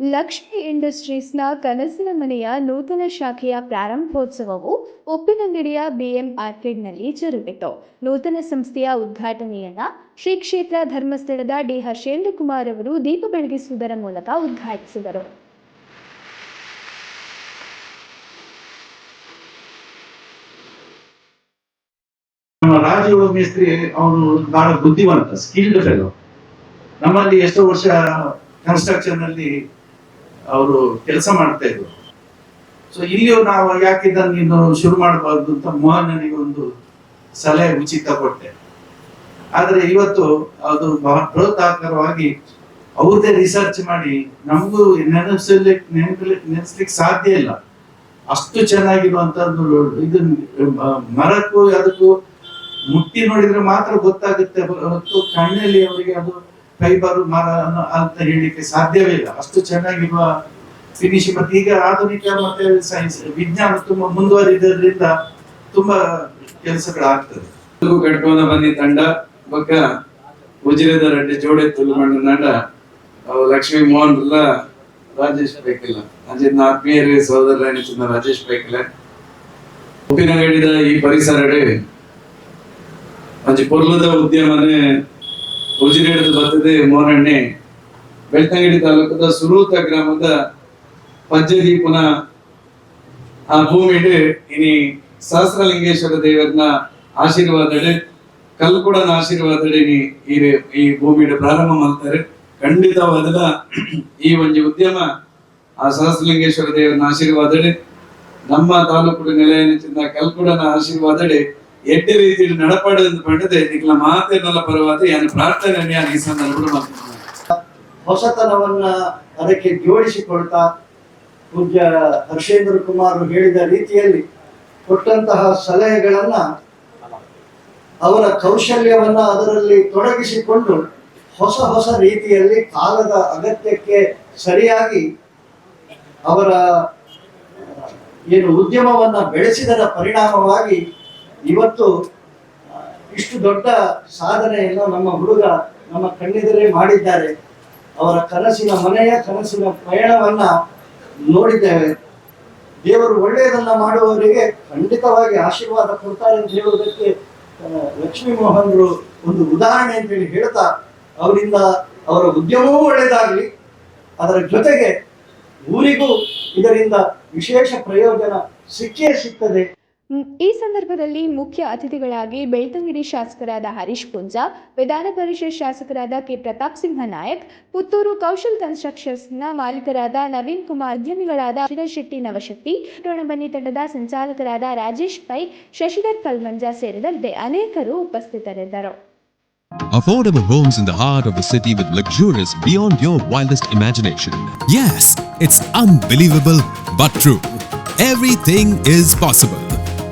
ಲಕ್ಷ್ಮಿ ಇಂಡಸ್ಟ್ರೀಸ್ನ ಕನಸಿನ ಮನೆಯ ನೂತನ ಶಾಖೆಯ ಪ್ರಾರಂಭೋತ್ಸವವು ಉಪ್ಪಿನಂಗಡಿಯ ಬಿಎಂ ಆರ್ಕಿಡ್ನಲ್ಲಿ ಜರುಗಿತು. ನೂತನ ಸಂಸ್ಥೆಯ ಉದ್ಘಾಟನೆಯನ್ನ ಶ್ರೀ ಕ್ಷೇತ್ರ ಧರ್ಮಸ್ಥಳದ ಡಿ ಹರ್ಷೇಂದ್ರ ಕುಮಾರ್ ಅವರು ದೀಪ ಬೆಳಗಿಸುವುದರ ಮೂಲಕ ಉದ್ಘಾಟಿಸಿದರು. ಬುದ್ಧಿವಂತ, ಸ್ಕಿಲ್ಡ್ ನಮ್ಮಲ್ಲಿ ಎಷ್ಟೋ ವರ್ಷ ಕನ್ಸ್ಟ್ರಕ್ಷನ್ ಅಲ್ಲಿ ಅವರು ಕೆಲಸ ಮಾಡ್ತಾ ಇದ್ರು. ಸೊ ಇಲ್ಲಿಯೂ ನಾವು ಯಾಕೆ ಇದನ್ನು ಶುರು ಮಾಡಬಾರ್ದು ಅಂತ ಮೋಹನನಿಗೆ ಒಂದು ಸಲಹೆ ಉಚಿತ ಕೊಟ್ಟೆ. ಆದರೆ ಇವತ್ತು ಅದು ಬಹಳ ಪ್ರೋತ್ಸಾಹಕರವಾಗಿ ಅವ್ರದೇ ರಿಸರ್ಚ್ ಮಾಡಿ ನಮಗೂ ನೆನಪಿಸ್ಲಿಕ್ಕೆ ನೆನೆಸ್ಲಿಕ್ಕೆ ಸಾಧ್ಯ ಇಲ್ಲ. ಅಷ್ಟು ಚೆನ್ನಾಗಿರುವಂತದ್ದು ಇದು ಮರಕ್ಕೂ, ಅದಕ್ಕೂ ಮುಟ್ಟಿ ನೋಡಿದ್ರೆ ಮಾತ್ರ ಗೊತ್ತಾಗುತ್ತೆ, ಹೊತ್ತು ಕಣ್ಣಲ್ಲಿ ಅವರಿಗೆ ಅದು ಫೈಬರ್ ಮರ ಅಂತ ಹೇಳಲಿಕ್ಕೆ ಸಾಧ್ಯವೇ ಇಲ್ಲ. ಅಷ್ಟು ಚೆನ್ನಾಗಿರುವ ಫಿನಿಶ್ ಮತ್ತೆ ಈಗ ಆಧುನಿಕ ಮತ್ತೆ ಸೈನ್ಸ್ ವಿಜ್ಞಾನ ತುಂಬಾ ಮುಂದುವರಿದ್ರಿಂದ ತುಂಬಾ ಕೆಲಸಗಳಾಗ್ತದೆ. ಕಟ್ಕೊಂಡ ಬಂದಿ ತಂಡ. ಬಕ್ಕ ಉಜಿರದ ರೆಡ್ಡಿ ಜೋಡೆ ತುಳು ನಾಡ ಮೋಹನ್ ಇಲ್ಲ, ರಾಜೇಶ್ ಪೈಕಿಲ ಅಂಜಿನ ಆತ್ಮೀಯರ ಸೋದರ ಎನಿಸಿದ ರಾಜೇಶ್ ಉಪ್ಪಿನ ಹೇಳಿದ ಈ ಪರಿಸರಡೆ ಅಂಜಿ ಪೊರ್ಲದ ಉದ್ಯಮನೇ ಉಜಿರೇಡದ ಬರ್ತದೆ ಮೋಹನಣ್ಣೆ ಬೆಳ್ತಂಗಡಿ ತಾಲೂಕದ ಸುರೂತ ಗ್ರಾಮದ ಪಂಚದೀಪನ ಆ ಭೂಮಿಡ್ ಇನಿ ಸಹಸ್ರಲಿಂಗೇಶ್ವರ ದೇವರನ್ನ ಆಶೀರ್ವಾದಡೆ, ಕಲ್ಕುಡನ ಆಶೀರ್ವಾದಡೆ ಈ ಈ ಭೂಮಿಡ್ ಪ್ರಾರಂಭ ಮಾಡ್ತಾರೆ. ಖಂಡಿತವಾದ ಈ ಒಂದು ಉದ್ಯಮ ಆ ಸಹಸ್ರಲಿಂಗೇಶ್ವರ ದೇವರನ ಆಶೀರ್ವಾದಡೆ, ನಮ್ಮ ತಾಲೂಕು ನೆಲೆಯನ್ನಿಂದ ಕಲ್ಕುಡನ ಆಶೀರ್ವಾದಡೆ ಎಡ್ಡೆ ರೀತಿ ನಡಪಡೆಂದು ಪಂಡದೆ ನಿಕ್ಲ ಮಾತೇನಲ್ಲ ಪರವಾದ ಯಾನ ಪ್ರಾರ್ಥನೆ ಈ ಸಂದರ್ಭದಲ್ಲಿ ಹೊಸತನವನ್ನ ಅದಕ್ಕೆ ಜೋಡಿಸಿಕೊಳ್ತಾ ಪೂಜ್ಯ ಹರ್ಷೇಂದ್ರ ಕುಮಾರ್ ಹೇಳಿದ ರೀತಿಯಲ್ಲಿ ಕೊಟ್ಟಂತಹ ಸಲಹೆಗಳನ್ನ ಅವರ ಕೌಶಲ್ಯವನ್ನ ಅದರಲ್ಲಿ ತೊಡಗಿಸಿಕೊಂಡು ಹೊಸ ಹೊಸ ರೀತಿಯಲ್ಲಿ ಕಾಲದ ಅಗತ್ಯಕ್ಕೆ ಸರಿಯಾಗಿ ಅವರ ಏನು ಉದ್ಯಮವನ್ನ ಬೆಳೆಸಿದರ ಪರಿಣಾಮವಾಗಿ ಇವತ್ತು ಇಷ್ಟು ದೊಡ್ಡ ಸಾಧನೆಯನ್ನು ನಮ್ಮ ಹುಡುಗ ನಮ್ಮ ಕಣ್ಣಿದರೆ ಮಾಡಿದ್ದಾರೆ. ಅವರ ಕನಸಿನ ಮನೆಯ ಕನಸಿನ ಪಯಣವನ್ನ ನೋಡಿದ್ದೇವೆ. ದೇವರು ಒಳ್ಳೆಯದನ್ನ ಮಾಡುವವರಿಗೆ ಖಂಡಿತವಾಗಿ ಆಶೀರ್ವಾದ ಕೊಡ್ತಾರೆ ಅಂತ ಹೇಳುವುದಕ್ಕೆ ಲಕ್ಷ್ಮೀ ಮೋಹನ್ರು ಒಂದು ಉದಾಹರಣೆ ಅಂತೇಳಿ ಹೇಳ್ತಾ, ಅವರಿಂದ ಅವರ ಉದ್ಯಮವೂ ಒಳ್ಳೆಯದಾಗಲಿ, ಅದರ ಜೊತೆಗೆ ಊರಿಗೂ ಇದರಿಂದ ವಿಶೇಷ ಪ್ರಯೋಜನ ಸಿಕ್ಕೇ ಸಿಗ್ತದೆ. ಈ ಸಂದರ್ಭದಲ್ಲಿ ಮುಖ್ಯ ಅತಿಥಿಗಳಾಗಿ ಬೆಳ್ತಂಗಡಿ ಶಾಸಕರಾದ ಹರೀಶ್ ಪುಂಜ ವಿಧಾನ ಪರಿಷತ್ ಶಾಸಕರಾದ ಕೆ ಪ್ರತಾಪ್ ಸಿಂಹ ನಾಯಕ್ ಪುತ್ತೂರು ಕೌಶಲ್ ಕನ್ಸ್ಟ್ರಕ್ಷನ್ಸ್ನ ಮಾಲೀಕರಾದ ನವೀನ್ ಕುಮಾರ್ ಉದ್ಯಮಿಗಳಾದ ಶೆಟ್ಟಿ ನವಶಕ್ತಿ ಬನ್ನಿ ತಂಡದ ಸಂಚಾಲಕರಾದ ರಾಜೇಶ್ ಪೈ ಶಶಿಧರ್ ಕಲ್ಮಂಜ ಸೇರಿದಂತೆ ಅನೇಕರು ಉಪಸ್ಥಿತರಿದ್ದರು Affordable homes in the heart of the city with luxurious beyond your wildest imagination. Yes, it's unbelievable but true. Everything is possible.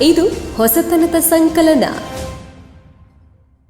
ಇದು ಹೊಸತನದ ಸಂಕಲನ.